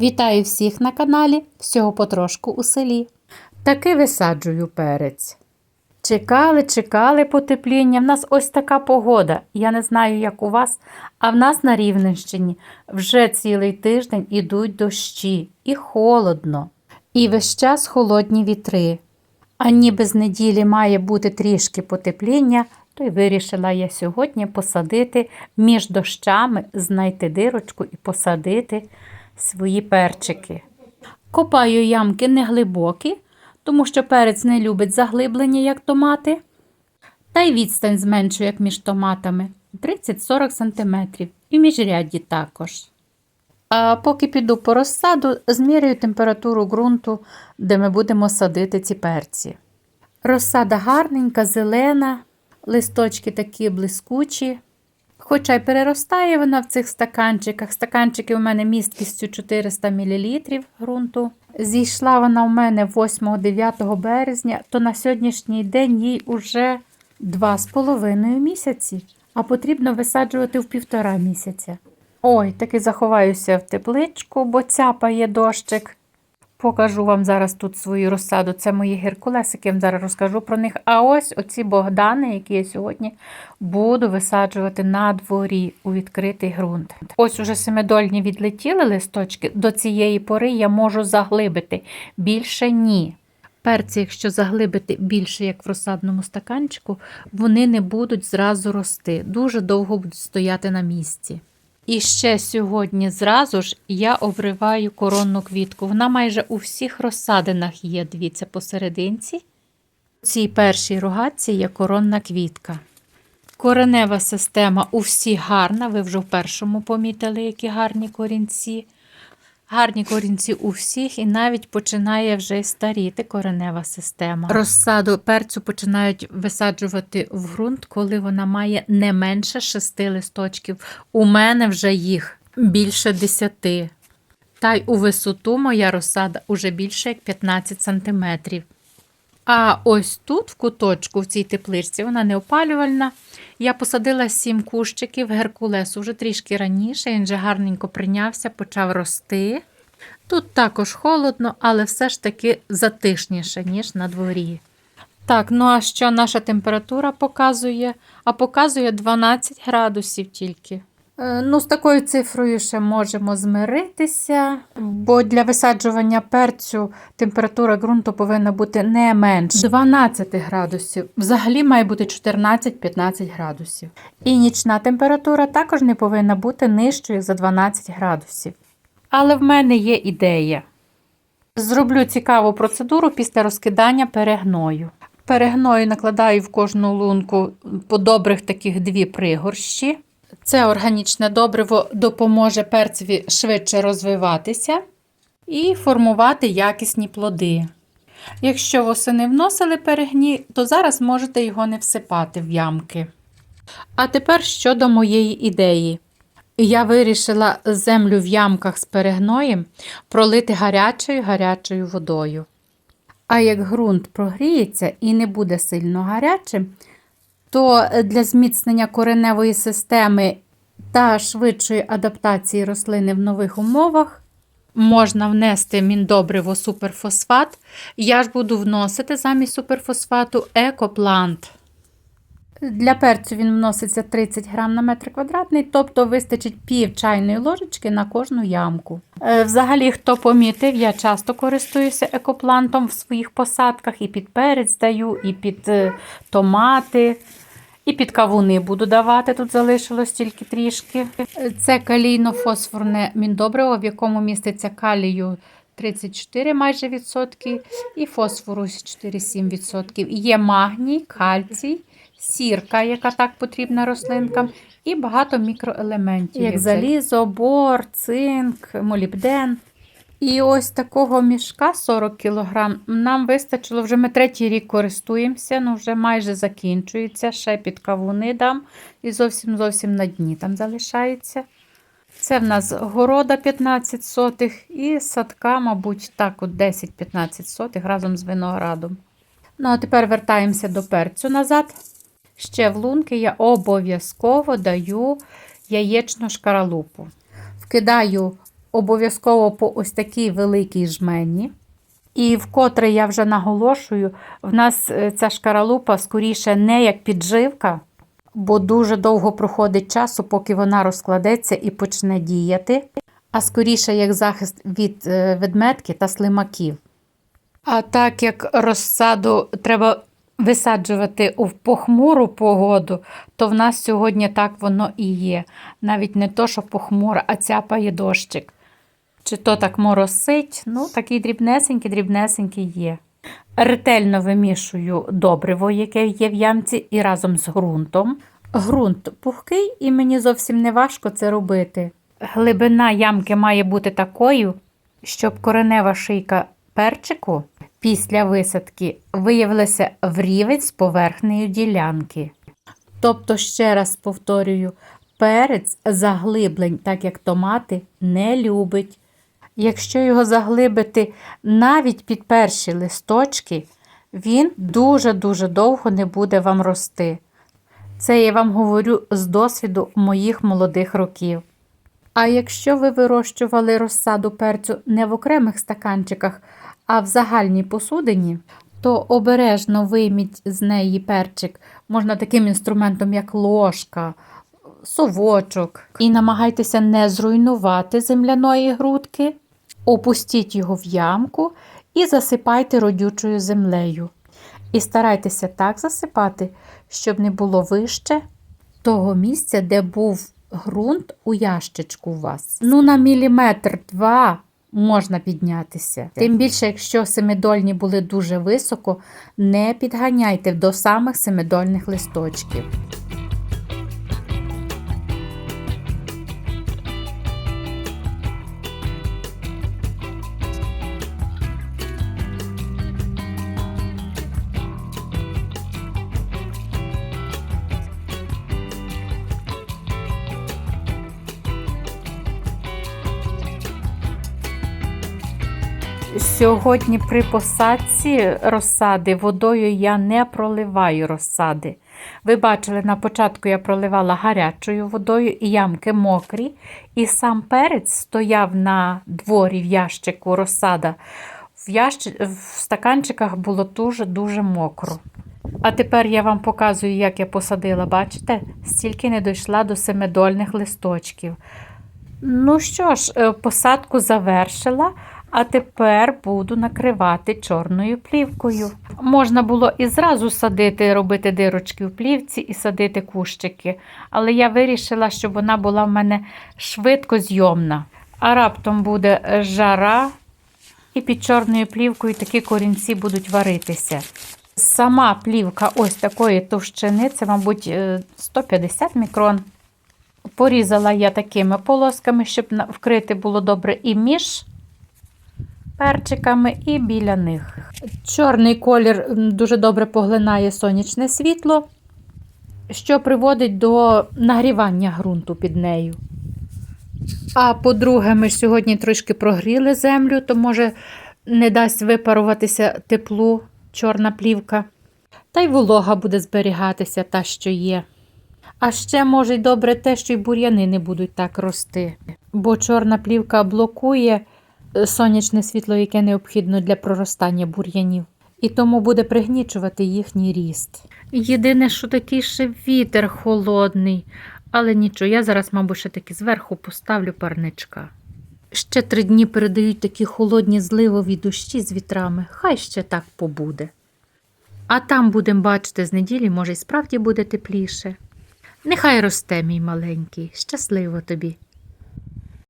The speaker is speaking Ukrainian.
Вітаю всіх на каналі Всього потрошку у селі. Таки висаджую перець. Чекали, чекали потепління. В нас ось така погода. Я не знаю, як у вас, а в нас на Рівненщині вже цілий тиждень ідуть дощі, і холодно, і весь час холодні вітри. А ніби з неділі має бути трішки потепління, то й вирішила я сьогодні посадити між дощами, знайти дирочку і посадити свої перчики. Копаю ямки не глибокі, тому що перець не любить заглиблення, як томати. Та й відстань зменшую, як між томатами 30-40 см. І міжрядді також. А поки піду по розсаду, змірюю температуру ґрунту, де ми будемо садити ці перці. Розсада гарненька, зелена, листочки такі блискучі. Хоча й переростає вона в цих стаканчиках. Стаканчики у мене місткістю 400 мл ґрунту. Зійшла вона у мене 8-9 березня, то на сьогоднішній день їй уже 2,5 місяці, а потрібно висаджувати в півтора місяця. Ой, таки заховаюся в тепличку, бо цяпає дощик. Покажу вам зараз тут свою розсаду. Це мої геркулесики, я вам зараз розкажу про них. А ось оці Богдани, які я сьогодні буду висаджувати на дворі у відкритий ґрунт. Ось уже семидольні відлетіли листочки. До цієї пори я можу заглибити. Більше ні. Перці, якщо заглибити більше, як в розсадному стаканчику, вони не будуть зразу рости. Дуже довго будуть стояти на місці. І ще сьогодні зразу ж я обриваю коронну квітку. Вона майже у всіх розсадинах є, дивіться, посерединці. У цій першій рогатці є коронна квітка. Коренева система у всіх гарна, ви вже в першому помітили, які гарні корінці. Гарні корінці у всіх, і навіть починає вже старіти коренева система. Розсаду перцю починають висаджувати в ґрунт, коли вона має не менше шести листочків. У мене вже їх більше десяти. Та й у висоту моя розсада уже більше як 15 см. А ось тут, в куточку, в цій тепличці, вона не опалювальна. Я посадила сім кущиків геркулесу вже трішки раніше, він вже гарненько прийнявся, почав рости. Тут також холодно, але все ж таки затишніше, ніж на дворі. Так, ну а що наша температура показує? А показує 12 градусів тільки. Е, Ну, з такою цифрою ще можемо змиритися, бо для висаджування перцю температура ґрунту повинна бути не менше 12 градусів. Взагалі має бути 14-15 градусів. І нічна температура також не повинна бути нижчою за 12 градусів. Але в мене є ідея. Зроблю цікаву процедуру після розкидання перегною. Перегною накладаю в кожну лунку по добрих таких дві пригорщі. Це органічне добриво допоможе перцеві швидше розвиватися і формувати якісні плоди. Якщо восени вносили перегні, то зараз можете його не всипати в ямки. А тепер щодо моєї ідеї. Я вирішила землю в ямках з перегноєм пролити гарячою гарячою водою. А як ґрунт прогріється і не буде сильно гарячим, то для зміцнення кореневої системи та швидшої адаптації рослини в нових умовах можна внести міндобриво суперфосфат. Я ж буду вносити замість суперфосфату екоплант. Для перцю він вноситься 30 грам на метр квадратний, тобто вистачить пів чайної ложечки на кожну ямку. Е, Взагалі, хто помітив, я часто користуюся екоплантом в своїх посадках і під перець даю, і під е, томати, і під кавуни буду давати. Тут залишилось тільки трішки. Це калійно-фосфорне міндобриво, в якому міститься калію 34 майже відсотки, і фосфору 4,7 відсотків. Є магній, кальцій сірка, яка так потрібна рослинкам, і багато мікроелементів, як залізо, бор, цинк, молібден. І ось такого мішка 40 кг нам вистачило, вже ми третій рік користуємося, ну вже майже закінчується. Ще під кавуни дам і зовсім зовсім на дні там залишається. Це в нас города 15 сотих і садка, мабуть, так, от 10-15 сотих разом з виноградом. Ну, а тепер вертаємося до перцю назад. Ще в лунки я обов'язково даю яєчну шкаралупу. Вкидаю обов'язково по ось такій великій жмені. І вкотре я вже наголошую, в нас е, ця шкаралупа скоріше не як підживка, бо дуже довго проходить часу, поки вона розкладеться і почне діяти, а скоріше як захист від е, ведметки та слимаків. А так як розсаду треба висаджувати у похмуру погоду, то в нас сьогодні так воно і є. Навіть не то, що похмура, а цяпає дощик. Чи то так моросить, ну такий дрібнесенький, дрібнесенький є. Ретельно вимішую добриво, яке є в ямці, і разом з ґрунтом. Ґрунт пухкий, і мені зовсім не важко це робити. Глибина ямки має бути такою, щоб коренева шийка перчику після висадки виявилася в рівень з поверхнею ділянки. Тобто, ще раз повторюю, перець заглиблень, так як томати, не любить. Якщо його заглибити навіть під перші листочки, він дуже-дуже довго не буде вам рости. Це я вам говорю з досвіду моїх молодих років. А якщо ви вирощували розсаду перцю не в окремих стаканчиках, а в загальній посудині, то обережно вийміть з неї перчик, можна таким інструментом, як ложка, совочок, і намагайтеся не зруйнувати земляної грудки, опустіть його в ямку і засипайте родючою землею. І старайтеся так засипати, щоб не було вище того місця, де був ґрунт у ящичку у вас. Ну, на міліметр два можна піднятися. Тим більше, якщо семидольні були дуже високо, не підганяйте до самих семидольних листочків. Сьогодні при посадці розсади водою я не проливаю розсади. Ви бачили, на початку я проливала гарячою водою і ямки мокрі, і сам перець стояв на дворі в ящику розсада. В, ящ... в стаканчиках було дуже-дуже мокро. А тепер я вам показую, як я посадила. Бачите, стільки не дійшла до семидольних листочків. Ну що ж, е, посадку завершила, а тепер буду накривати чорною плівкою. Можна було і зразу садити, робити дирочки в плівці і садити кущики, але я вирішила, щоб вона була в мене швидко зйомна. А раптом буде жара, і під чорною плівкою такі корінці будуть варитися. Сама плівка ось такої товщини, це, мабуть, е, 150 мікрон. Порізала я такими полосками, щоб вкрити було добре і між перчиками, і біля них. Чорний колір дуже добре поглинає сонячне світло, що приводить до нагрівання ґрунту під нею. А по-друге, ми ж сьогодні трошки прогріли землю, то може не дасть випаруватися теплу чорна плівка. Та й волога буде зберігатися та, що є. А ще може й добре те, що й бур'яни не будуть так рости, бо чорна плівка блокує сонячне світло, яке необхідно для проростання бур'янів, і тому буде пригнічувати їхній ріст. Єдине, що такий ще вітер холодний, але нічого, я зараз, мабуть, ще таки зверху поставлю парничка. Ще три дні передають такі холодні зливові дощі з вітрами, хай ще так побуде. А там будемо бачити з неділі, може, і справді буде тепліше. Нехай росте, мій маленький, щасливо тобі.